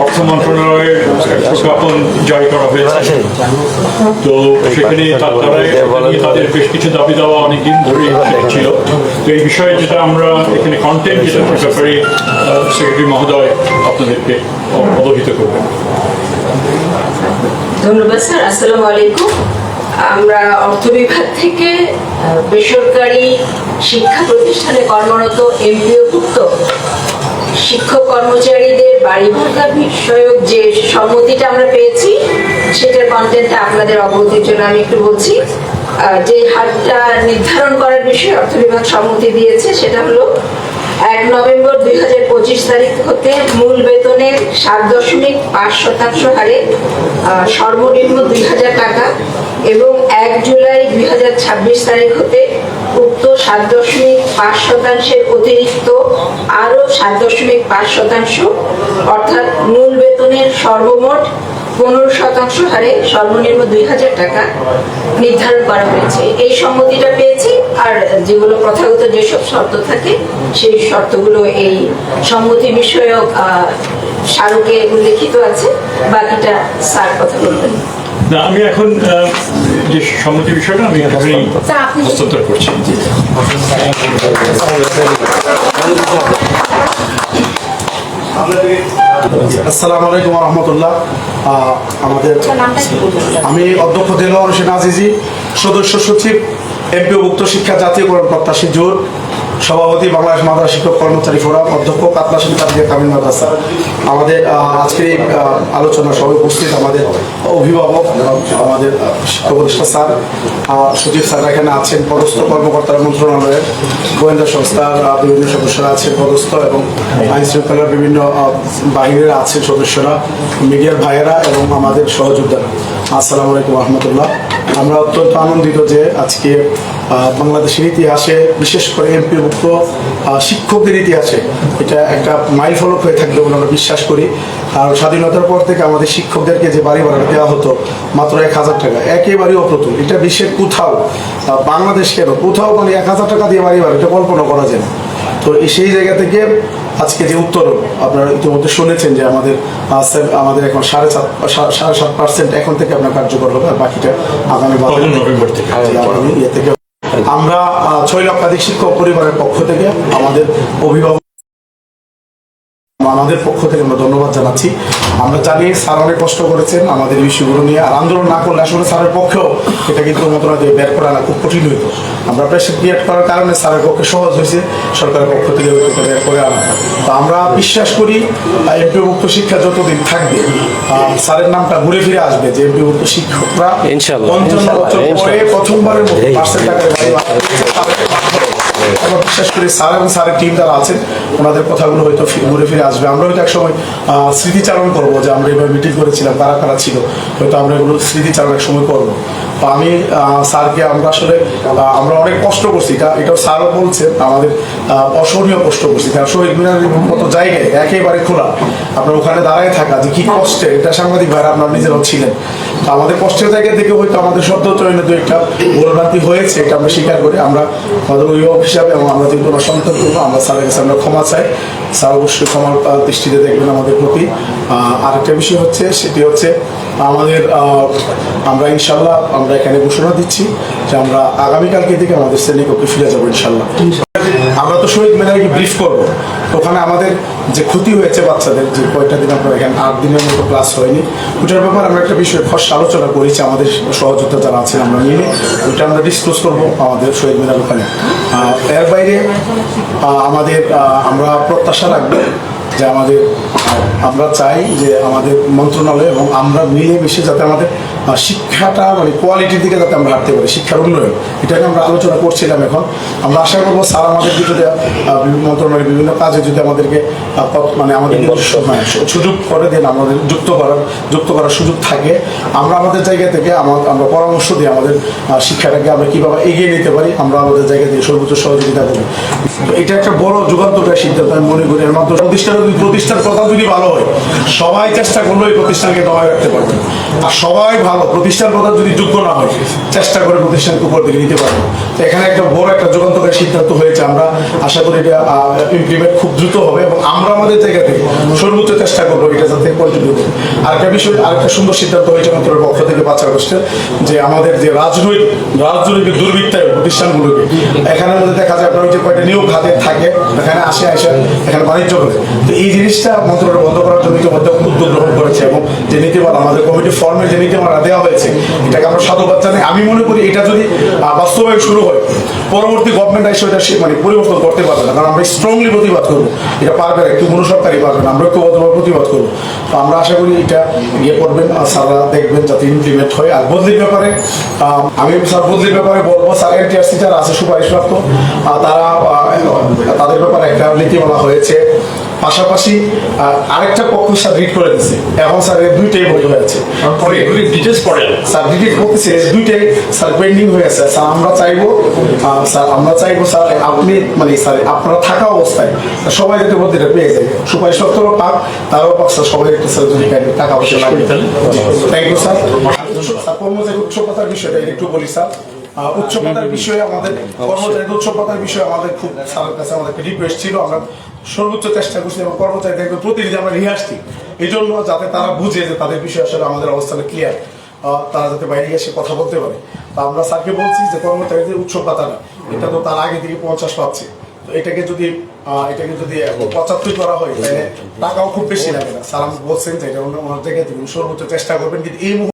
অর্থ মন্ত্রণালয়ের প্রজ্ঞাপন জারি করা হয়েছে। তো সেখানে তা- নিয়ে তাদের বেশ কিছু দাবি দেওয়া অনেকদিন ধরে ছিল। তো এই বিষয়ে যেটা আমরা এখানে কন্টেন্ট যেটা ব্যাপারে সেক্রেটারি মহোদয় আপনাদেরকে অবহিত করবেন। ধন্যবাদ স্যার। আসসালামু আলাইকুম। আমরা অর্থ বিভাগ থেকে বেসরকারি শিক্ষা প্রতিষ্ঠানে কর্মরত এমপিওভুক্ত শিক্ষক কর্মচারীদের বাড়ি ভাড়া বিষয়ক যে সম্মতিটা আমরা পেয়েছি, সেটার কন্টেন্টটা আপনাদের অবগতির জন্য আমি একটু বলছি। যে হারটা নির্ধারণ করার বিষয়ে অর্থ বিভাগ সম্মতি দিয়েছে, সেটা হলো এক নভেম্বর দুই হাজার পঁচিশ তারিখ হতে মূল বেতনের সাত দশমিক পাঁচ শতাংশ হারে সর্বনিম্ন দুই হাজার টাকা এবং এক জুলাই দুই হাজার ছাব্বিশ তারিখ হতে সাত দশমিক পাঁচ শতাংশের অতিরিক্ত, আরও সাত দশমিক পাঁচ শতাংশ, অর্থাৎ মূল বেতনের সর্বমোট পনেরো শতাংশ হারে সর্বনিম্ন দুই হাজার টাকা নির্ধারণ করা হয়েছে। এই সম্মতিটা পেয়েছি, আর যেগুলো প্রথাগত যেসব শর্ত থাকে, সেই শর্তগুলো এই সম্মতি বিষয়ক স্মারকে উল্লেখিত আছে, বাকিটা স্যার কথা বলবেন। না আমি এখন যে সম্মতি বিষয়টা আমি স্যার, আপনি- হস্তান্তর করছি। আসসালামু আলাইকুম রহমতুল্লাহ আমাদের স্যার? আমি অধ্যক্ষ দেলোয়ার হোসেন আজিজি সদস্য সচিব এমপিওভুক্ত শিক্ষা জাতীয়করণ প্রত্যাশী জোর সভাপতি, বাংলাদেশ মাদ্রাসা শিক্ষক কর্মচারী ফোরাম অধ্যক্ষ কাতলাসিন কাদিয়া কামিল মাদ্রাসা। আমাদের আজকের এই আলোচনা সবাই উপস্থিত আমাদের অভিভাবক, আমাদের শিক্ষক স্যার সচিব স্যার এখানে আছেন, পদস্থ কর্মকর্তারা মন্ত্রণালয়ের গোয়েন্দা সংস্থার বিভিন্ন সদস্যরা আছেন, পদস্থ এবং আইন শৃঙ্খলার বিভিন্ন বাহিনীরা আছেন সদস্যরা, মিডিয়ার ভাইয়েরা এবং আমাদের সহযোদ্ধারা। আসসালামু আলাইকুম রহমতুল্লাহ। আমরা অত্যন্ত আনন্দিত যে আজকে বাংলাদেশের ইতিহাসে বিশেষ করে এমপিভুক্ত শিক্ষকদের ইতিহাসে এটা একটা মাইল ফলক হয়ে থাকবে বলে আমরা বিশ্বাস করি। কারণ স্বাধীনতার পর থেকে আমাদের শিক্ষকদেরকে যে বাড়ি ভাড়া দেওয়া হতো, মাত্র এক হাজার টাকা, একেবারেই অপ্রতুল। এটা বিশ্বের কোথাও বাংলাদেশ কেন? কোথাও মানে এক হাজার টাকা দিয়ে বাড়ি ভাড়া, এটা কল্পনা করা যায় তো সেই জায়গা থেকে আজকে যে উত্তর আপনারা ইতিমধ্যে শুনেছেন যে আমাদের আমাদের এখন সাড়ে সাত সাড়ে সাত পার্সেন্ট এখন থেকে আপনার কার্যকর হবে আর বাকিটা আগামী বারো নভেম্বর থেকে। আগামী ইয়ে থেকে আমরা ছয় লক্ষাধিক শিক্ষক পরিবারের পক্ষ থেকে আমাদের অভিভাবক আমাদের পক্ষ থেকে আমরা ধন্যবাদ জানাচ্ছি। আমরা জানি স্যার অনেক কষ্ট করেছেন আমাদের এই বিষয়গুলো নিয়ে আর আন্দোলন না করলে আসলে স্যারের পক্ষেও এটা কিন্তু মন্ত্রণালয় দিয়ে বের করা না খুব কঠিন হইতো। আমরা প্রেশার ক্রিয়েট করার কারণে স্যারের পক্ষে সহজ হয়েছে সরকারের পক্ষ থেকে এটা বের করে আনা। তো আমরা বিশ্বাস করি এমপিভুক্ত শিক্ষা যতদিন থাকবে স্যারের নামটা ঘুরে ফিরে আসবে যে এমপিভুক্ত শিক্ষকরা ইনশাআল্লাহ, পঞ্চান্ন বছর পরে প্রথমবারের মতো পার্সেন্ট টাকার আমরা বিশ্বাস করি স্যার এবং স্যারের টিম যারা আছেন, ওনাদের কথাগুলো হয়তো ঘুরে ফিরে আসবে। আমরা হয়তো একসময় স্মৃতিচারণ করব যে আমরা এবার মিটিং করেছিলাম, কারা কারা ছিল, হয়তো আমরা এগুলো স্মৃতিচারণ এক সময় করব আমি স্যারকে আমরা আসলে আমরা অনেক কষ্ট করছি। এটা স্যারও বলছেন আমাদের অসহনীয় কষ্ট করছি। কারণ শহীদ মিনারের মতো জায়গায় একেবারে খোলা। আপনার ওখানে দাঁড়ায় থাকা যে কি কষ্টে, এটা সাংবাদিক ভাইরা আপনার নিজেরাও ছিলেন। তো আমাদের কষ্টের জায়গা থেকে হয়তো আমাদের শব্দ চয়নে দু একটা ভুলভ্রান্তি হয়েছে, এটা আমরা স্বীকার করি। আমরা আমাদের অভিভাবক হিসাবে এবং আমরা যেহেতু সন্তান করব আমরা স্যারের কাছে আমরা ক্ষমা চাই। স্যার অবশ্যই ক্ষমার দৃষ্টিতে দেখবেন আমাদের প্রতি। আরেকটা বিষয় হচ্ছে, সেটি হচ্ছে আমাদের আমরা ইনশাল্লাহ আমরা এখানে ঘোষণা দিচ্ছি যে আমরা আগামীকালকে থেকে আমাদের শ্রেণীকক্ষে ফিরে যাব ইনশাল্লাহ। আমরা তো শহীদ মিনারে ব্রিফ করব। ওখানে আমাদের যে ক্ষতি হয়েছে বাচ্চাদের, যে কয়েকটা দিন আমরা এখানে, আট দিনের মতো ক্লাস হয়নি, ওইটার ব্যাপারে আমরা একটা বিষয়ে খস আলোচনা করেছি, আমাদের সহযোগিতা যারা আছে আমরা নিয়ে ওইটা আমরা ডিসক্লোজ করব আমাদের শহীদ মিনার ওখানে। এর বাইরে আমাদের আমরা প্রত্যাশা রাখব যে আমাদের আমরা চাই যে আমাদের মন্ত্রণালয় এবং আমরা মিলে মিশে যাতে আমাদের শিক্ষাটা মানে কোয়ালিটির দিকে যাতে আমরা হাঁটতে পারি শিক্ষার উন্নয়ন। এটাকে আমরা আলোচনা করছিলাম এখন। আমরা আশা করব স্যার আমাদের যদি বিভিন্ন মন্ত্রণালয়ের বিভিন্ন কাজে যদি আমাদেরকে মানে আমাদের হ্যাঁ, সুযোগ করে দেন আমাদের যুক্ত করার যুক্ত করার সুযোগ থাকে। আমরা আমাদের জায়গা থেকে আমা- আমরা পরামর্শ দিই আমাদের শিক্ষাটাকে আমরা কীভাবে এগিয়ে নিতে পারি আমরা আমাদের জায়গা থেকে সর্বোচ্চ সহযোগিতা করি। এটা একটা বড় সিদ্ধান্ত, আমি মনে করি। এর মাধ্যমে প্রতিষ্ঠান কথা যদি ভালো হয়, সবাই চেষ্টা এই প্রতিষ্ঠানকে রাখতে পারবে। আর সবাই ভালো, প্রতিষ্ঠান প্রধান যদি যোগ্য না হয়, চেষ্টা করে প্রতিষ্ঠানকে উপর দিকে নিতে এখানে একটা বড় একটা যুগান্তকারী সিদ্ধান্ত হয়েছে, আমরা আশা করি এটা ইমপ্লিমেন্ট খুব দ্রুত হবে এবং আমরা আমাদের জায়গা থেকে সর্বোচ্চ চেষ্টা করব এটা যাতে কন্টিনিউ করি আরেকটা বিষয়, আরেকটা সুন্দর সিদ্ধান্ত হয়েছে পক্ষ থেকে পাঁচ আগস্টে, যে আমাদের যে রাজনৈতিক রাজনৈতিক দুর্বৃত্তায় প্রতিষ্ঠানগুলোকে আপনার ওই নিয়োগ হাতে থাকে, এখানে আসে আসে, এখানে বাণিজ্য করে। তো এই জিনিসটা মন্ত্রণালয় বন্ধ করার জন্য ইতিমধ্যে উদ্যোগ গ্রহণ করেছে এবং যে নীতিমালা আমাদের কমিটি ফর্মে যে নীতিমালা দেওয়া হয়েছে, এটাকে আমরা সাধুবাদ জানাই আমি মনে করি এটা যদি বাস্তবায়ন শুরু হয়, পরবর্তী গভর্নমেন্ট এসে এটা মানে পরিবর্তন করতে পারবে না। কারণ আমরা স্ট্রংলি প্রতিবাদ করব। এটা পারবে না, একটু কোনো সরকারই পারবে না, আমরা ঐক্যবদ্ধভাবে প্রতিবাদ করব। তো আমরা আশা করি এটা ইয়ে করবেন, আর স্যাররা দেখবেন যাতে ইমপ্লিমেন্ট হয়। আর বদলির ব্যাপারে আমি স্যার বদলির ব্যাপারে বলব, স্যার এনটিআরসি যারা আছে সুপারিশপ্রাপ্ত তারা তাদের ব্যাপারে একটা নীতিমালা হয়েছে। পাশাপাশি আরেকটা পক্ষ স্যার রিড করে দিচ্ছে এখন স্যার দুইটাই বই হয়েছে ডিটেলস পড়ে স্যার ডিটেক্ট করতেছে দুইটাই স্যার পেন্ডিং হয়ে আছে। স্যার আমরা চাইব স্যার আমরা চাইব স্যার আপনি মানে স্যার আপনারা থাকা অবস্থায় সবাই যাতে বলতে পেয়ে যায়। সুপারিশ সত্তরও পাক তারাও পাক স্যার সবাই একটু স্যার যদি টাকা পয়সা লাগে। থ্যাংক ইউ স্যার স্যার কর্মচারী উচ্চকতার বিষয়টা একটু বলি স্যার। আহ, উচ্চকতার বিষয়ে আমাদের কর্মচারীদের উচ্চকতার বিষয়ে আমাদের খুব স্যারের কাছে আমাদের রিকোয়েস্ট ছিল। আমরা সর্বোচ্চ চেষ্টা করছি এবং কর্মচারীদের প্রতিনিধি আমরা নিয়ে আসছি। এই জন্য যাতে তারা বুঝে যে তাদের বিষয়ে আসলে আমাদের অবস্থানে ক্লিয়ার তারা যাতে বাইরে এসে কথা বলতে পারে। তো আমরা স্যারকে বলছি যে কর্মচারীদের উৎসব পাতাটা এটা তো তার আগে থেকে পঞ্চাশ পাচ্ছে। তো এটাকে যদি এটাকে যদি পঁচাত্তর করা হয় তাহলে টাকাও খুব বেশি লাগে না। স্যার বলছেন যে এটা ওনার জায়গায় সর্বোচ্চ চেষ্টা করবেন কিন্তু এই মুহূর্তে